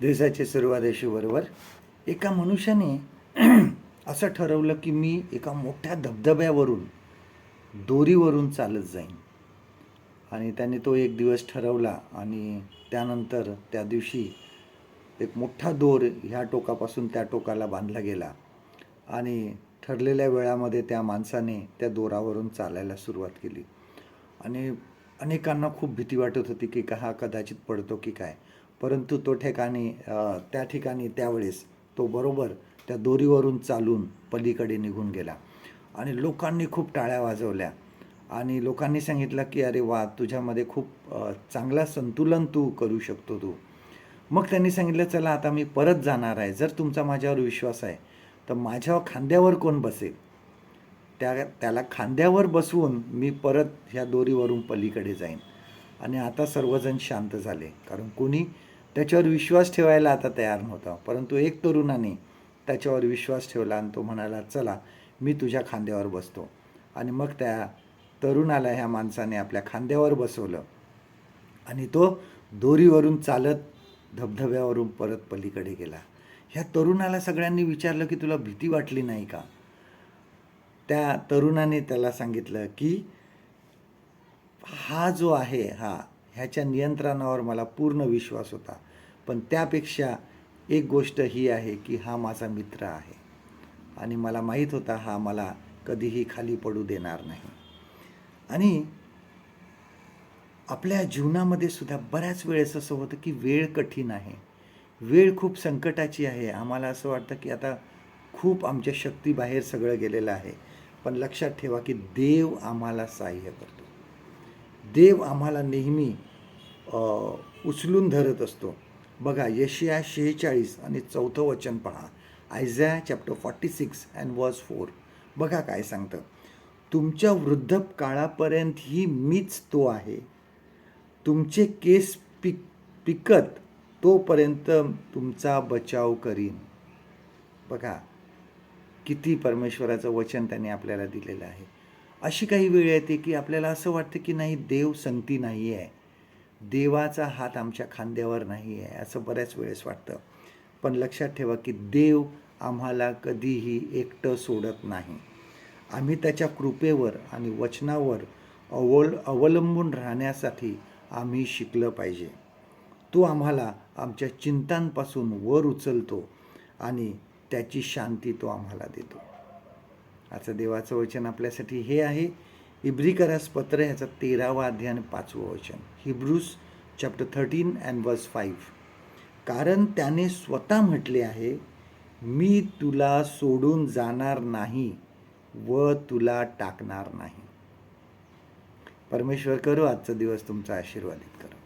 दिवसाची सुरुवात बरोबर एका मनुष्याने असं ठरवलं की मी एका मोठ्या धबधब्यावरून दोरीवरून चालत जाईन. आणि त्याने तो एक दिवस ठरवला आणि त्यानंतर त्या दिवशी एक मोठा दोर ह्या टोकापासून त्या टोकाला बांधला गेला आणि ठरलेल्या वेळामध्ये त्या माणसाने त्या दोरावरून चालायला सुरुवात केली. आणि अनेकांना खूप भीती वाटत होती की का हा कदाचित पडतो की काय. परंतु तो ठिकाणी त्या ठिकाणी त्यावेळेस तो बरोबर त्या दोरीवरून चालून पलीकडे निघून गेला. आणि लोकांनी खूप टाळ्या वाजवल्या. आणि लोकांनी सांगितलं की अरे वा तुझ्यामध्ये खूप चांगला संतुलन तू करू शकतो तू. मग त्यांनी सांगितलं चला आता मी परत जाणार आहे. जर तुमचा माझ्यावर विश्वास आहे तर माझ्या खांद्यावर कोण बसेल? त्या त्याला खांद्यावर बसवून मी परत ह्या दोरीवरून पलीकडे जाईन. आणि आता सर्वजण शांत झाले. कारण कोणी त्याच्यावर विश्वास ठेवायला आता तयार नव्हता. परंतु एक तरुणाने त्याच्यावर विश्वास ठेवला आणि तो म्हणाला चला मी तुझ्या खांद्यावर बसतो. आणि मग त्या तरुणाला ह्या माणसाने आपल्या खांद्यावर बसवलं. आणि तो दोरीवरून चालत धबधब्यावरून परत पलीकडे गेला. ह्या तरुणाला सगळ्यांनी विचारलं की तुला भीती वाटली नाही का? त्या तरुणाने त्याला सांगितलं की हा जो आहे हा ह्याच्या नियंत्रणावर मला पूर्ण विश्वास होता. पण त्यापेक्षा एक गोष्ट ही आहे की हा माझा मित्र आहे. आणि मला माहीत होता हा मला कधीही खाली पडू देणार नाही. आणि आपल्या जीवनामध्ये सुद्धा बऱ्याच वेळेस असं होतं की वेळ कठीण आहे. वेळ खूप संकटाची आहे. आम्हाला असं वाटतं की आता खूप आमच्या शक्तीबाहेर सगळं गेलेलं आहे. पण लक्षात ठेवा की देव आम्हाला सहाय्य करतो. देव आम्हाला नेहमी उचलून धरत असतो. बघा यशिया शेहेचाळीस आणि चौथं वचन पहा. Isaiah chapter forty six and verse four बघा काय सांगतं. तुमच्या वृद्ध काळापर्यंत ही मीच तो आहे. तुमचे केस पिक पिकत तोपर्यंत तुमचा बचाव करीन. बघा किती परमेश्वराचं वचन त्याने आपल्याला दिलेलं आहे. अशी काही वेळ येते की आपल्याला असं वाटतं की नाही देव संगती नाही आहे देवाचा हात आमच्या खांद्यावर नाही आहे असं बऱ्याच वेळेस वाटतं. पण लक्षात ठेवा की देव आम्हाला कधीही एकटं सोडत नाही. आम्ही त्याच्या कृपेवर आणि वचनावर अवल अवलंबून राहण्यासाठी आम्ही शिकलं पाहिजे. तो आम्हाला आमच्या चिंतांपासून वर उचलतो आणि त्याची शांती तो आम्हाला देतो. आजचं देवाचं वचन आपल्यासाठी हे आहे. इब्रिकरास पत्र ह्याचा तेरावा अध्याय आणि पाचवं वचन. Hebrews chapter thirteen and verse five कारण त्याने स्वतः म्हटले आहे मी तुला सोडून जाणार नाही व तुला टाकणार नाही. परमेश्वर करू आजचा दिवस तुमचा आशीर्वादित करू.